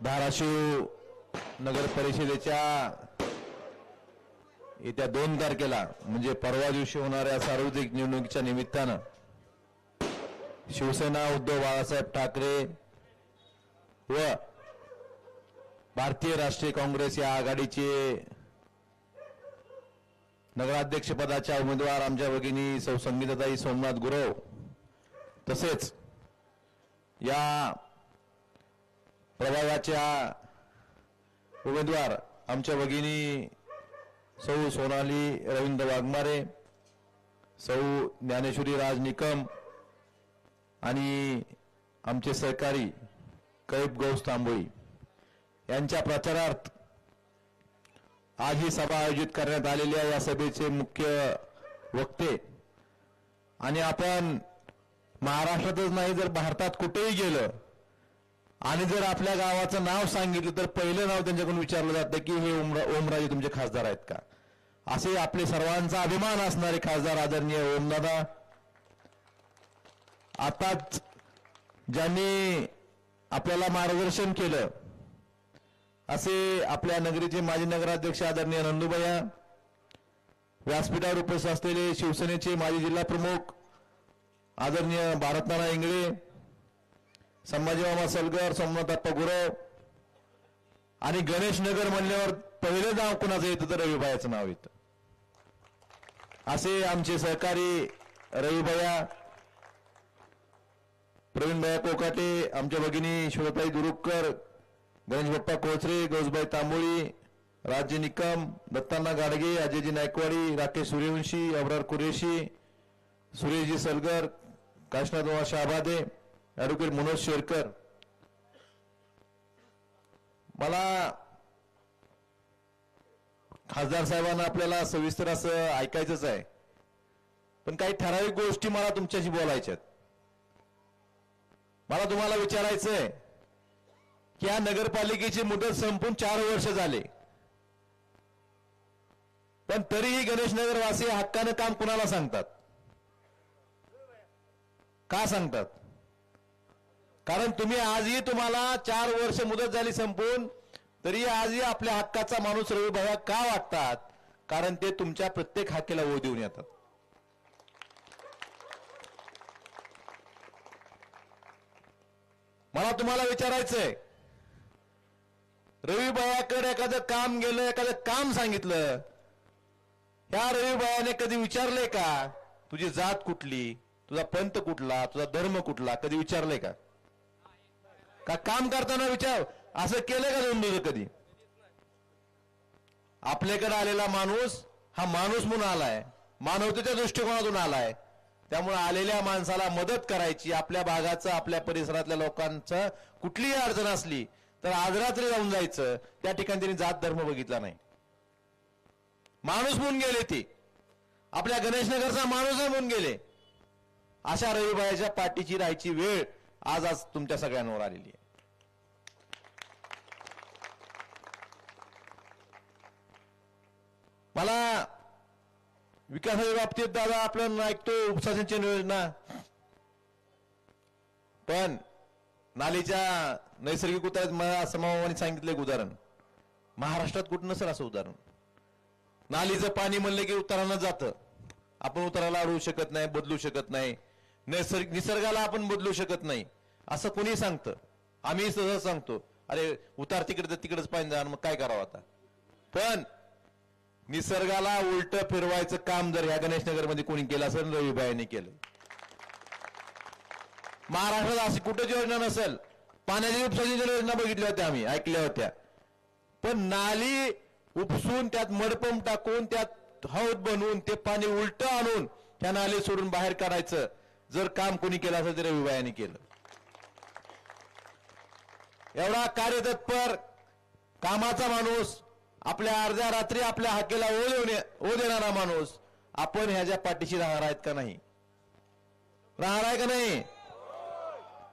धाराशिव नगर परिषदेच्या येत्या दोन तारखेला म्हणजे परवा दिवशी होणाऱ्या सार्वत्रिक निवडणुकीच्या निमित्तानं शिवसेना उद्धव बाळासाहेब ठाकरे व भारतीय राष्ट्रीय काँग्रेस या आघाडीचे नगराध्यक्षपदाच्या उमेदवार आमच्या भगिनी सौ संगीताताई सोमनाथ गुरव तसेच या प्रभागाच्या उमेदवार आमच्या भगिनी सौ सोनाली रवींद्र वाघमारे सौ ज्ञानेश्वरी राज निकम आणि आमचे सहकारी कैब गौस तांबोळी. यांच्या प्रचारार्थ आज ही सभा आयोजित करण्यात आलेली आहे. या सभेचे मुख्य वक्ते आणि आपण महाराष्ट्रातच नाही जर भारतात कुठेही गेलं आणि जर आपल्या गावाचं नाव सांगितलं तर पहिलं नाव त्यांच्याकडून विचारलं जातं की हे ओमरा ओमराजे तुमचे खासदार आहेत का? असे आपले सर्वांचा अभिमान असणारे खासदार आदरणीय ओमदादा. आताच ज्यांनी आपल्याला मार्गदर्शन केलं असे आपल्या नगरीचे माजी नगराध्यक्ष आदरणीय नंदुबया व्यासपीठावर उपस्थित असलेले शिवसेनेचे माजी जिल्हा प्रमुख आदरणीय भारतनारायण इंगळे संभाजी मामा सलगर सोमनाथप्पा गुरव आणि गणेश नगर म्हणल्यावर पहिलं नाव कुणाचं येतं तर रविबायाचं नाव येतं. असे आमचे सहकारी रविभया प्रवीणबाया कोकाटे आमच्या भगिनी शिवताई दुरुक्कर गणेशबाप्पा कोचरे गौसबाई तांबोळी राज्य निकम दत्तांना गाडगे अजयजी नायकवाडी राकेश सूर्यवंशी अबरार कुरेशी सुरेशजी सलगर काशनाथ शहाबादे ॲडव्होकेट मनोज शेरकर. मला खासदार साहेबांना आपल्याला सविस्तर असं ऐकायचंच आहे. पण काही ठराविक गोष्टी मला तुमच्याशी बोलायच्यात मला तुम्हाला विचारायचंय की या नगरपालिकेची मुदत संपून चार वर्ष झाले. पण तरीही गणेश नगरवासी हक्कानं काम कुणाला सांगतात? का सांगतात? कारण तुम्ही आजही तुम्हाला चार वर्ष मुदत झाली संपून तरी आजही आपल्या हक्काचा माणूस रवी भैया का वाटतात कारण ते तुमच्या प्रत्येक हाकेला ओढ देऊन येतात. मला तुम्हाला विचारायचंय. रवी भैयाकडे एखादं काम गेलं एखादं काम सांगितलं. ह्या रवी भैयाने कधी विचारलंय का? तुझी जात कुठली? तुझा पंथ कुठला? तुझा धर्म कुठला? कधी विचारलंय का? का काम करताना विचार असं केलं का दोन कधी? आपल्याकडे आलेला माणूस हा माणूस म्हणून आलाय. मानवतेच्या दृष्टिकोनातून आलाय. त्यामुळे आलेल्या माणसाला मदत करायची आपल्या भागाचं आपल्या परिसरातल्या लोकांचं कुठलीही अडचण असली तर आज रात्री जाऊन जायचं. त्या ठिकाणी त्यांनी जात धर्म बघितला नाही. माणूस म्हणून गेले ते. आपल्या गणेशनगरचा माणूस म्हणून गेले. अशा रविबाईच्या पाठीची राहायची वेळ आज आज तुमच्या सगळ्यांवर आलेली आहे. मला विकासाच्या बाबतीत दादा आपण ऐकतो उपसा सिंचन योजना. पण नालीच्या नैसर्गिक उतारात मला समावानी सांगितलं एक उदाहरण. महाराष्ट्रात कुठं नसेल असं उदाहरण. नालीचं पाणी म्हणलं की उतारानं जातं. आपण उताराला अडवू शकत नाही बदलू शकत नाही. नैसर्गिक निसर्गाला आपण बदलू शकत नाही. असं कोणी सांगतं. आम्ही सहज सांगतो. अरे उतार तिकडे तिकडेच पाणी जाणार मग काय करावं आता? पण निसर्गाला उलट फिरवायचं काम जर ह्या गणेशनगरमध्ये कोणी केलं असेल रविबाईंनी केलं. महाराष्ट्रात अशी कुठेच योजना नसेल. पाण्याची उपसिंचन योजना बघितल्या होत्या आम्ही ऐकल्या होत्या. पण नाली उपसून त्यात मडपंप टाकून त्यात हौद बनवून ते पाणी उलट आणून त्या नाली सोडून बाहेर काढायचं जर काम कोणी केलं असेल तर रविबाईंनी केलं. एवढा कार्यतत्पर कामाचा माणूस आपल्या अर्ध्या रात्री आपल्या हाकेला ओ देऊन ओ देणारा माणूस आपण ह्याच्या पाठीशी राहणार आहेत का नाही? राहणार आहे का नाही?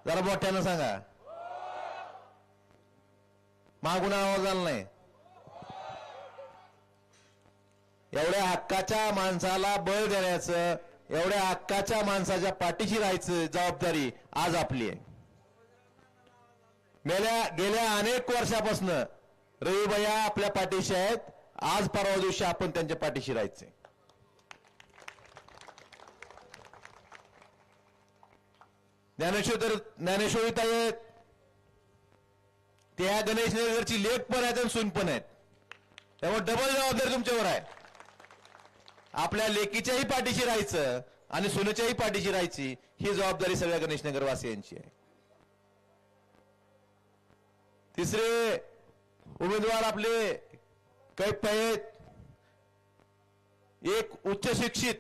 जरा मोठ्यानं सांगा. मागून आवाज आला नाही. एवढ्या हक्काच्या माणसाला बळ देण्याचं एवढ्या हक्काच्या माणसाच्या पाठीशी राहायचं जबाबदारी आज आपली आहे. गेल्या गेल्या अनेक वर्षापासून रविबाया आपल्या पाठीशी आहेत. आज परवा दिवशी आपण त्यांच्या पाठीशी राहायचे. ज्ञानेश्वर तर ज्ञानेश्वरी ताई आहेत. त्या गणेश नगरची लेख पण आहेत आणि सून पण आहेत. त्यामुळे डबल जबाबदारी तुमच्यावर आहे. आपल्या लेकीच्याही पाठीशी राहायचं आणि सुनेच्याही पाठीशी राहायची ही जबाबदारी सगळ्या गणेशनगर वासियांची आहे. तिसरे उमेदवार आपले कैप आहेत. एक उच्च शिक्षित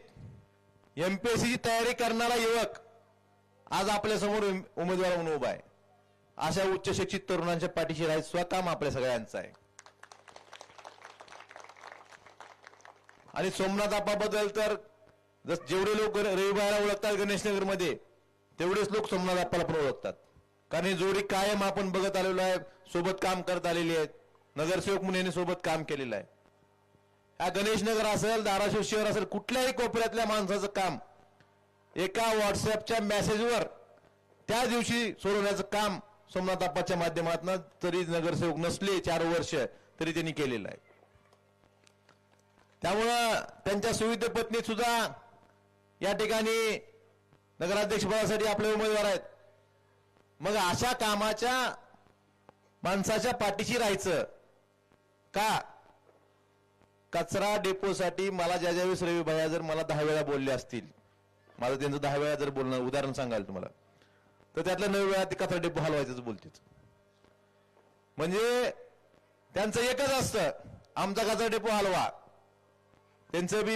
एमपीएससीची तयारी करणारा युवक आज आपल्यासमोर उमेदवार म्हणून उभा आहे. अशा उच्च शिक्षित तरुणांच्या पाठीशी राहायचं स्वकाम आपल्या सगळ्यांचं आहे. आणि सोमनाथ आप्पाबद्दल तर जस जेवढे लोक रविवारला ओळखतात गणेशनगरमध्ये तेवढेच लोक सोमनाथ आप्पाला पण ओळखतात. कारण जोडी कायम आपण बघत आलेलो आहे सोबत काम करत आलेली आहेत. नगरसेवक म्हणून यांनी सोबत काम केलेलं आहे. हा गणेशनगर असेल धाराशिव शहर असेल कुठल्याही कोपऱ्यातल्या माणसाचं काम एका व्हॉट्सअपच्या मेसेजवर त्या दिवशी सोडवण्याचं काम सोमनाथ आप्पाच्या माध्यमातून तरी नगरसेवक नसले चार वर्ष तरी त्यांनी केलेलं आहे. त्यामुळं त्यांच्या सुविध पत्नी सुद्धा या ठिकाणी नगराध्यक्षपदासाठी आपले उमेदवार आहेत. मग अशा कामाच्या माणसाच्या पाठीशी राहायचं का? कचरा डेपोसाठी मला ज्या ज्यावेळेस रवी भैया जर मला दहा वेळा बोलले असतील माझं त्यांचं दहा वेळा जर बोलणं उदाहरण सांगाल तुम्हाला तर त्यातल्या नऊ वेळा ते कचरा डेपो हलवायचंच बोलतील म्हणजे त्यांचं एकच असतं आमचा कचरा डेपो हलवा. त्यांचं बी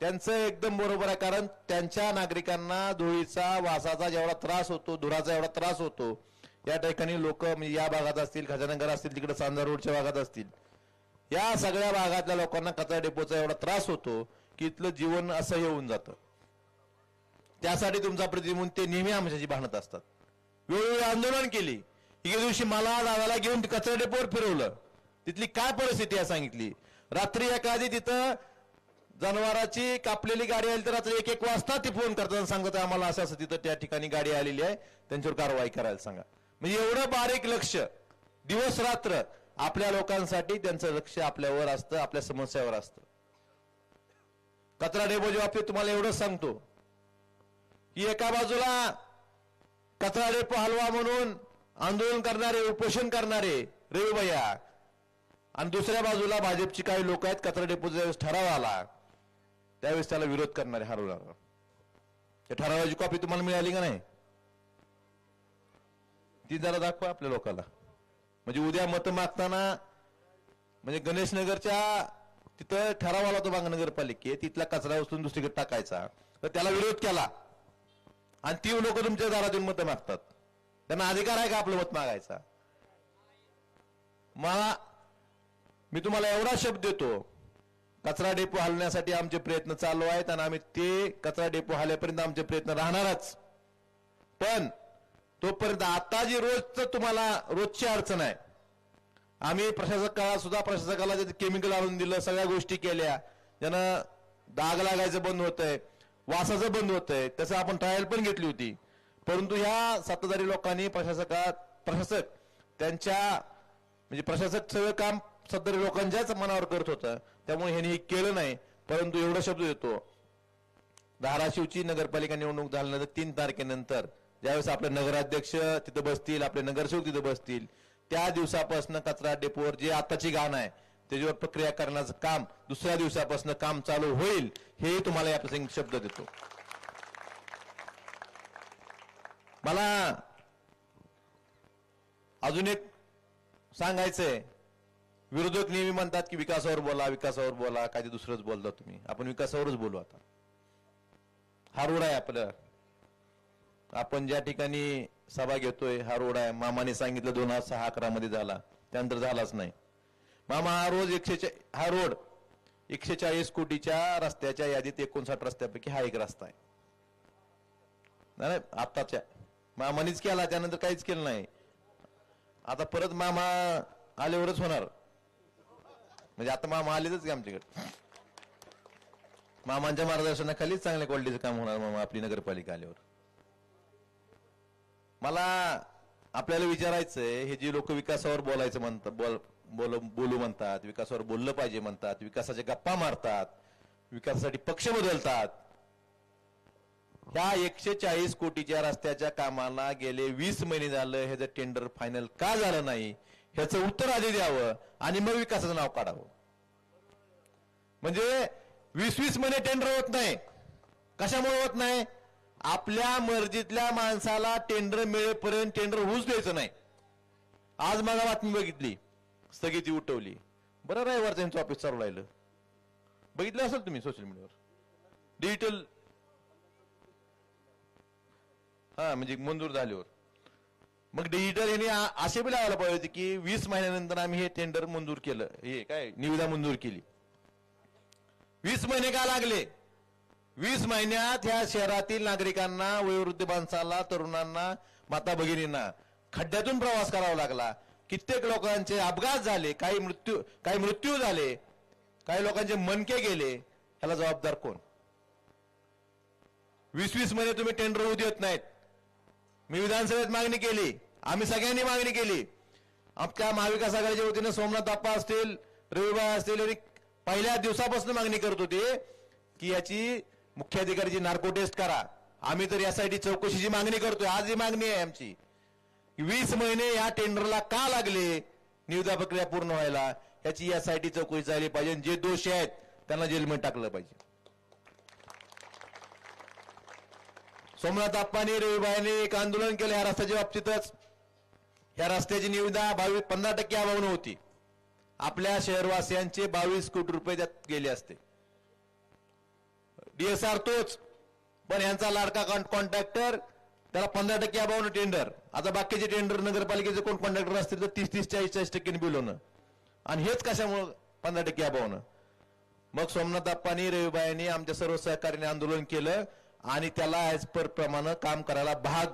त्यांचं एकदम बरोबर आहे कारण त्यांच्या नागरिकांना धुळीचा वासाचा जेवढा त्रास होतो धुराचा एवढा त्रास होतो या ठिकाणी लोक म्हणजे या भागात असतील खजानगर असतील तिकडे सांजा रोडच्या भागात असतील या सगळ्या भागातल्या लोकांना कचरा डेपोचा एवढा त्रास होतो की इथलं जीवन असं होऊन जातं. त्यासाठी तुमचा प्रतिमून ते नेहमी आमच्याशी भांडत असतात. वेळोवेळी आंदोलन केली. एके दिवशी मला दादाला घेऊन कचरा डेपोवर फिरवलं. तिथली काय परिस्थिती आहे सांगितली. रात्री एखादी तिथं जनावराची कापलेली गाडी आली तर रात्री एक एक वाजता ते फोन करतात सांगत सांगतात आम्हाला असं असं तिथं त्या ठिकाणी गाडी आलेली आहे. त्यांच्यावर कारवाई करायला सांगा. म्हणजे एवढं बारीक लक्ष. दिवस रात्र आपल्या लोकांसाठी त्यांचं लक्ष आपल्यावर असतं आपल्या समस्यावर असतं. कचरा डेपोच्या बाबतीत तुम्हाला एवढंच सांगतो. की एका बाजूला कचरा डेपो हलवा म्हणून आंदोलन करणारे उपोषण करणारे रेवभैया आणि दुसऱ्या बाजूला भाजपची काही लोक आहेत कचरा डेपोचा ज्यावेळेस ठराव आला त्यावेळेस त्याला विरोध करणारे हरवणार त्या ठरावाची कॉपी तुम्हाला मिळाली का नाही? ती जरा दाखवा आपल्या लोकांना म्हणजे उद्या मत मागताना म्हणजे गणेशनगरच्या तिथं ठराव आला होता बघा नगरपालिकेत तिथला कचरा उचलून दुसरीकडे टाकायचा. तर त्याला विरोध केला. आणि ती लोक तुमच्या दारातून मत मागतात. त्यांना अधिकार आहे का आपलं मत मागायचा? मला मी तुम्हाला एवढा शब्द देतो. कचरा डेपो हलण्यासाठी आमचे प्रयत्न चालू आहेत आणि आम्ही ते कचरा डेपो हल्यापर्यंत आमचे प्रयत्न राहणारच. पण तोपर्यंत आता जी रोजच तुम्हाला रोजची अडचण आहे. आम्ही प्रशासक काळात सुद्धा प्रशासकाला केमिकल आणून दिलं सगळ्या गोष्टी केल्या. ज्यानं दाग लागायचं बंद होतंय वासाचं बंद होतंय तसं आपण ट्रायल पण घेतली होती. परंतु ह्या सत्ताधारी लोकांनी प्रशासकात प्रशासक त्यांच्या म्हणजे प्रशासक सगळं काम सत्ताधारी लोकांच्याच मनावर करत होतं. त्यामुळे ह्यांनी हे केलं नाही परंतु एवढा शब्द देतो. धाराशिवची नगरपालिका निवडणूक झाल्यानंतर तीन तारखेनंतर ज्यावेळेस आपले नगराध्यक्ष तिथं बसतील आपले नगरसेवक तिथं बसतील त्या दिवसापासून कचरा डेपोवर जे आताची गाणं आहे त्याच्यावर प्रक्रिया करण्याचं काम दुसऱ्या दिवसापासून काम चालू होईल हे तुम्हाला या प्रसंगी शब्द देतो. मला अजून एक सांगायचंय. विरोधक नेहमी म्हणतात की विकासावर बोला विकासावर बोला काय ते दुसरंच बोलता तुम्ही. आपण विकासावरच बोलू आता. हा आहे आपलं. आपण ज्या ठिकाणी सभा घेतोय हा रोड आहे. मामाने सांगितलं दोन हजार सहा अकरा मध्ये झाला. त्यानंतर झालाच नाही. मामा हा रोज एकशे हा रोड एकशे चाळीस कोटीच्या रस्त्याच्या यादीत एकोणसाठ रस्त्यापैकी हा एक रस्ता आहे. नाही, आत्ताच्या. मामानीच केला त्यानंतर काहीच केलं नाही. आता परत मामा आल्यावरच होणार. म्हणजे आता मामा आलेच की आमच्याकडे. मामांच्या मार्गदर्शनाखालीच चांगल्या क्वालिटीचं काम होणार मामा आपली नगरपालिका आल्यावर. मला आपल्याला विचारायचंय हे जे लोक विकासावर बोलायचं म्हणतात बोल बोल बोलू म्हणतात विकासावर बोललं पाहिजे म्हणतात विकासाच्या गप्पा मारतात विकासासाठी पक्ष बदलतात. ह्या एकशे चाळीस कोटीच्या रस्त्याच्या कामाला गेले वीस महिने झालं ह्याचं टेंडर फायनल का झालं नाही ह्याचं उत्तर आधी द्यावं आणि मग विकासाचं नाव काढावं. म्हणजे वीस वीस महिने टेंडर होत नाही. कशामुळे होत नाही? आपल्या मर्जीतल्या माणसाला टेंडर मिळेपर्यंत टेंडर होऊच द्यायचं नाही. आज मला बातमी बघितली. स्थगिती उठवली. बरं रविवार त्यांचं ऑफिस चालू राहिलं. बघितलं असेल तुम्ही सोशल मीडियावर डिजिटल हा म्हणजे मंजूर झाल्यावर. मग डिजिटल यांनी असे बी लावायला पाहिजे होते की वीस महिन्यानंतर आम्ही हे टेंडर मंजूर केलं. हे काय? निविदा मंजूर केली. वीस महिने का लागले? वीस महिन्यात ह्या शहरातील नागरिकांना वयोवृद्ध माणसाला तरुणांना माता भगिनींना खड्ड्यातून प्रवास करावा लागला. कित्येक लोकांचे अपघात झाले काही मृत्यू काही मृत्यू झाले काही लोकांचे मनके गेले. ह्याला जबाबदार कोण? वीस वीस महिने तुम्ही टेंडर होऊ देत नाहीत. मी विधानसभेत मागणी केली. आम्ही सगळ्यांनी मागणी केली. आमच्या महाविकास आघाडीच्या वतीनं सोमनाथ आप्पा असतील रविबाई असतील पहिल्या दिवसापासून मागणी करत होते की याची मुख्याधिकारीची नार्को टेस्ट करा. आम्ही तर यासाठी चौकशीची मागणी करतोय. आज ही मागणी आहे आमची. वीस महिने या टेंडरला का लागले? निविदा प्रक्रिया पूर्ण व्हायला. याची यासाठी चौकशी झाली पाहिजे. जे दोषी आहेत त्यांना जेलमध्ये टाकलं पाहिजे. सोमनाथ आप्पानी रविबाईने एक आंदोलन केलं. या रस्त्याच्या बाबतीतच. ह्या रस्त्याची निविदा बावीस पंधरा टक्के अभावनं होती. आपल्या शहरवासियांचे बावीस कोटी रुपये त्यात गेले असते. डीएसआर तोच. पण यांचा लाडका कॉन्ट्रॅक्टर त्याला पंधरा टक्के अभावनं टेंडर आता बाकीचे टेंडर नगरपालिकेचे कोण कॉन्ट्रॅक्टर असतील तर तीस तीस चाळीस चाळीस टक्क्यांनी बिलवणं आणि हेच कशामुळं पंधरा टक्के अभावनं? मग सोमनाथ अप्पानी रविबाईंनी आमच्या सर्व सहकार्याने आंदोलन केलं आणि त्याला ॲज पर प्रमाणे काम करायला भाग.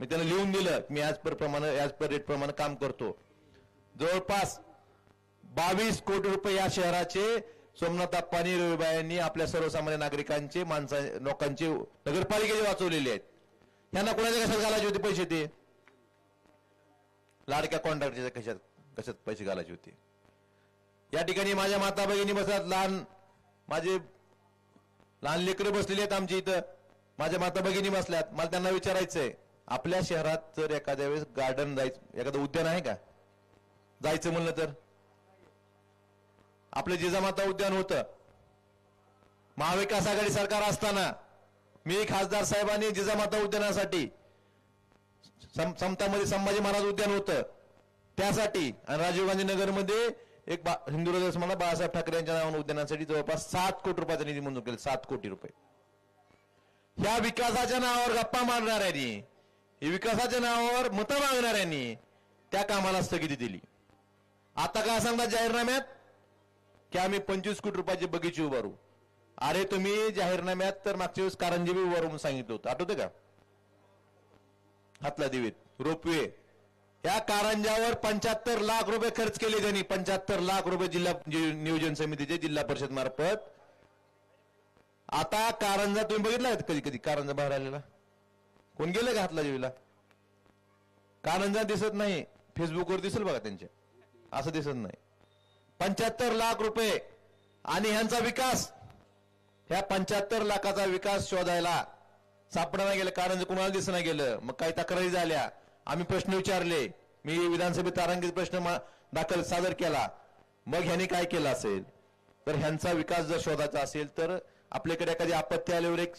मी त्याला लिहून दिलं मी ॲज पर प्रमाणे ॲज पर रेट प्रमाणे काम करतो. जवळपास बावीस कोटी रुपये या शहराचे सोमनाथ अप्पानी रविबाईंनी आपल्या सर्वसामान्य नागरिकांचे माणसा लोकांचे नगरपालिकेचे वाचवलेले आहेत. यांना कोणाच्या कशात घालायचे होते पैसे ते? लाडक्या कॉन्ट्रॅक्टच्या कशात कशात पैसे घालायचे होते? या ठिकाणी माझ्या माता भगिनी बसतात लहान माझे लहान लेकरं बसलेली आहेत आमच्या इथं. माझ्या माता भगिनी बसल्यात. मला त्यांना विचारायचंय आपल्या शहरात जर एखाद्या वेळेस गार्डन जायचं एखादं उद्यान आहे का? जायचं म्हणलं तर? आपलं जिजामाता उद्यान होतं. महाविकास आघाडी सरकार असताना मी खासदार साहेबांनी जिजामाता उद्यानासाठी सम- समतामध्ये संभाजी महाराज उद्यान होतं. त्यासाठी आणि राजीव गांधी नगरमध्ये एक बा- हिंदू हृदय मला बाळासाहेब ठाकरे यांच्या नावानं उद्यानासाठी जवळपास सात कोटी रुपयाचा निधी मंजूर केला. सात कोटी रुपये. ह्या विकासाच्या नावावर गप्पा मारणाऱ्यांनी विकासाच्या नावावर मतं मागणाऱ्यांनी त्या कामाला स्थगिती दिली. आता काय सांगतात जाहीरनाम्यात? की आम्ही पंचवीस कोटी रुपयाचे बगीचे उभारू. अरे तुम्ही जाहीरनाम्यात तर मागच्या वेळेस कारंजीबी उभारून सांगितलं होतं. आठवते का? हातला देवीत. रोपवे. या कारंजावर पंच्याहत्तर लाख रुपये खर्च केले त्यांनी. पंच्याहत्तर लाख रुपये जिल्हा म्हणजे नियोजन समितीचे जिल्हा परिषद मार्फत. आता कारंजा तुम्ही बघितला कधी कधी? कारंजा बाहेर आलेला? कोण गेलं का हातला देवीला? कारंजा दिसत नाही. फेसबुकवर दिसेल बघा त्यांच्या असं दिसत नाही. पंच्याहत्तर लाख रुपये आणि ह्यांचा विकास. ह्या पंच्याहत्तर लाखाचा विकास शोधायला सापडा गेलं कारण कुणाला दिसना गेलं मग काही तक्रारी झाल्या. आम्ही प्रश्न विचारले. मी विधानसभेत तारांकित प्रश्न दाखल सादर केला. मग ह्यांनी काय केलं असेल? तर ह्यांचा विकास जर शोधायचा असेल तर आपल्याकडे एखादी आपत्ती आल्यावर एक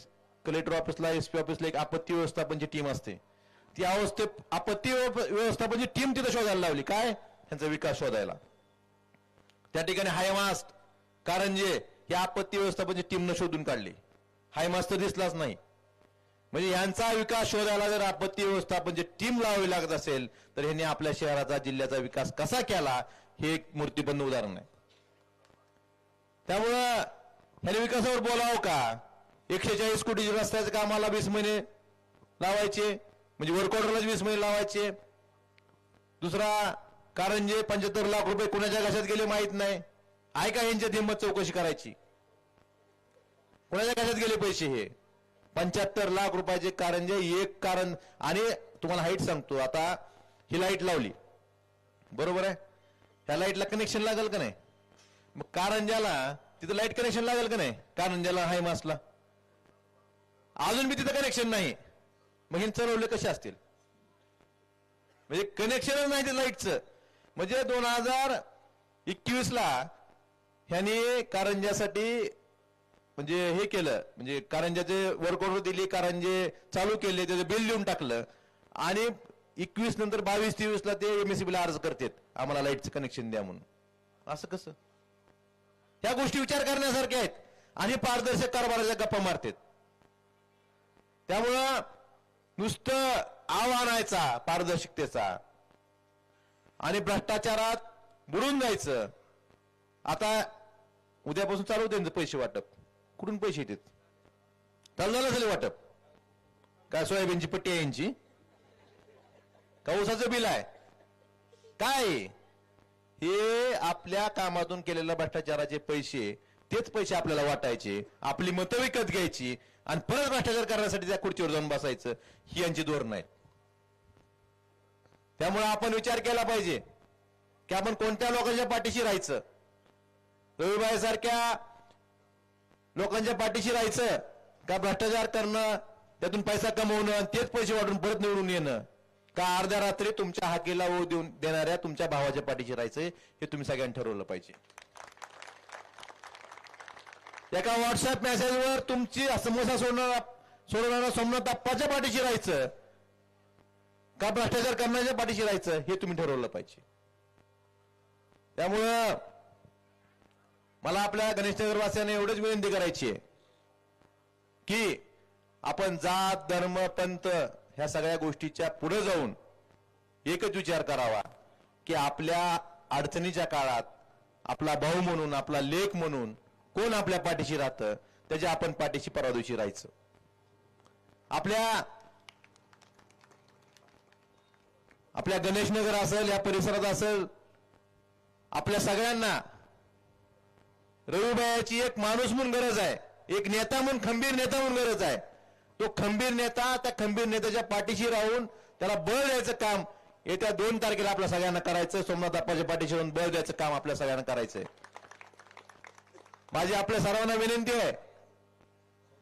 कलेक्टर ऑफिसला एसपी ऑफिसला एक आपत्ती व्यवस्थापनची टीम असते. ती अवस्थेत आपत्ती व्यवस्थापनची टीम तिथं शोधायला लावली. काय? ह्यांचा विकास शोधायला. त्या ठिकाणी हायमास्ट कारंजे हे आपत्ती व्यवस्थापनची टीमनं शोधून काढली. हायमास्ट तर दिसलाच नाही. म्हणजे यांचा विकास शोधायला जर आपत्ती व्यवस्थापनची टीम लावावी लागत असेल तर ह्यांनी आपल्या शहराचा जिल्ह्याचा विकास कसा केला हे एक मूर्तीबंद उदाहरण आहे. त्यामुळं ह्याने विकासावर बोलावं का? एकशे चाळीस कोटी रस्त्याचं कामाला वीस महिने लावायचे म्हणजे वर्क वीस महिने लावायचे. दुसरा कारंजे पंच्याहत्तर लाख रुपये कुणाच्या घशात गेले माहीत नाही. आहे का यांच्यात हिंमत चौकशी करायची. कुणाच्या घशात गेले पैसे हे? पंच्याहत्तर लाख रुपयाचे कारंजे एक कारण. आणि तुम्हाला हाईट सांगतो. आता ही लाइट लावली. बरोबर आहे? ह्या लाईटला कनेक्शन लागेल का नाही? मग कारंजाला तिथं लाइट कनेक्शन लागेल का नाही? कारंजाला हाय मासला. अजून बी तिथं कनेक्शन नाही. मग हे चलवले कसे असतील? म्हणजे कनेक्शनच नाही ते लाईटचं म्हणजे दोन हजार एकवीस ला ह्याने कारंजासाठी म्हणजे हे केलं. म्हणजे कारंजाचे वर्क दिली कारंजे चालू केले त्याचं बिल लिहून टाकलं. आणि एकवीस नंतर बावीस तेवीस ला ते एमएससीबीला अर्ज करतात. आम्हाला लाईटचं कनेक्शन द्या म्हणून. असं कसं? ह्या गोष्टी विचार करण्यासारख्या आहेत. आणि पारदर्शक कारभाराच्या गप्पा मारतात. त्यामुळं नुसतं आव्हानायचा पारदर्शकतेचा. आणि भ्रष्टाचारात बुडून जायचं. आता उद्यापासून चालू होते पैसे वाटप. कुठून पैसे येतात? चालू झालं झाले वाटप. काय सोयाबीनची पट्टी आहे यांची? का ऊसाचं बिल आहे? काय? आहे? हे आपल्या कामातून केलेल्या भ्रष्टाचाराचे पैसे तेच पैसे आपल्याला वाटायचे. आपली मतं विकत घ्यायची आणि परत भ्रष्टाचार करण्यासाठी त्या खुर्चीवर जाऊन बसायचं. ही यांची धोरण आहे त्यामुळे आपण विचार केला पाहिजे की आपण कोणत्या लोकांच्या पाठीशी राहायचं? रविबाई सारख्या लोकांच्या पाठीशी राहायचं का भ्रष्टाचार करणं त्यातून पैसा कमवणं तेच पैसे वाटून परत निवडून येणं? का अर्ध्या रात्री तुमच्या हाकेला ओ देऊन देणाऱ्या तुमच्या भावाच्या पाठीशी राहायचं? हे तुम्ही सगळ्यांनी ठरवलं पाहिजे. एका व्हॉट्सअप मेसेजवर तुमची समोसा सोडणार सोडवणारा सोमनाथ अप्पाच्या पाठीशी राहायचं. का भ्रष्टाचार करण्याच्या पाठीशी राहायचं? हे तुम्ही ठरवलं पाहिजे. त्यामुळं मला आपल्या गणेशनगरवासियांना एवढंच विनंती करायची आहे की आपण जात धर्म पंत ह्या सगळ्या गोष्टीच्या पुढे जाऊन एकच विचार करावा की आपल्या अडचणीच्या काळात आपला भाऊ म्हणून आपला लेख म्हणून कोण आपल्या पाठीशी राहतं? त्याच्या आपण पाठीशी परवा दिवशी राहायचं. आपल्या आपल्या गणेशनगर असेल या परिसरात असेल आपल्या सगळ्यांना रविबायाची एक माणूस म्हणून गरज आहे. एक नेता म्हणून खंबीर नेता म्हणून गरज आहे. तो खंबीर नेता त्या खंबीर नेत्याच्या पाठीशी राहून त्याला बळ द्यायचं काम येत्या दोन तारखेला आपल्या सगळ्यांना करायचं. सोमनाथ अप्पाच्या पाठीशी राहून बळ द्यायचं काम आपल्या सगळ्यांना करायचंय. माझी आपल्या सर्वांना विनंती आहे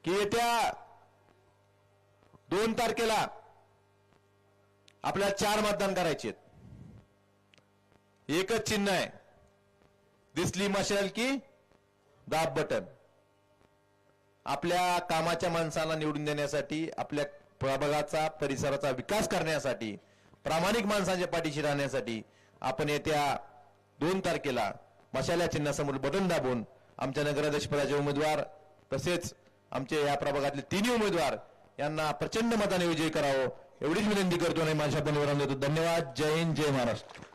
की येत्या दोन तारखेला आपल्याला चार मतदान करायचे एकच चिन्ह आहे. दिसली मशाल की दाब बटन. आपल्या कामाच्या माणसाला निवडून देण्यासाठी आपल्या प्रभागाचा परिसराचा विकास करण्यासाठी प्रामाणिक माणसांच्या पाठीशी राहण्यासाठी आपण येत्या दोन तारखेला मशाल्या चिन्हासमोर बटन दाबून आमच्या नगराध्यक्ष पदाचे उमेदवार तसेच आमचे या प्रभागातले तिन्ही उमेदवार यांना प्रचंड मताने विजयी करावं एवढीच विनंती करतो आणि माझ्या बंधुरांना देतो धन्यवाद. जय हिंद जय महाराष्ट्र.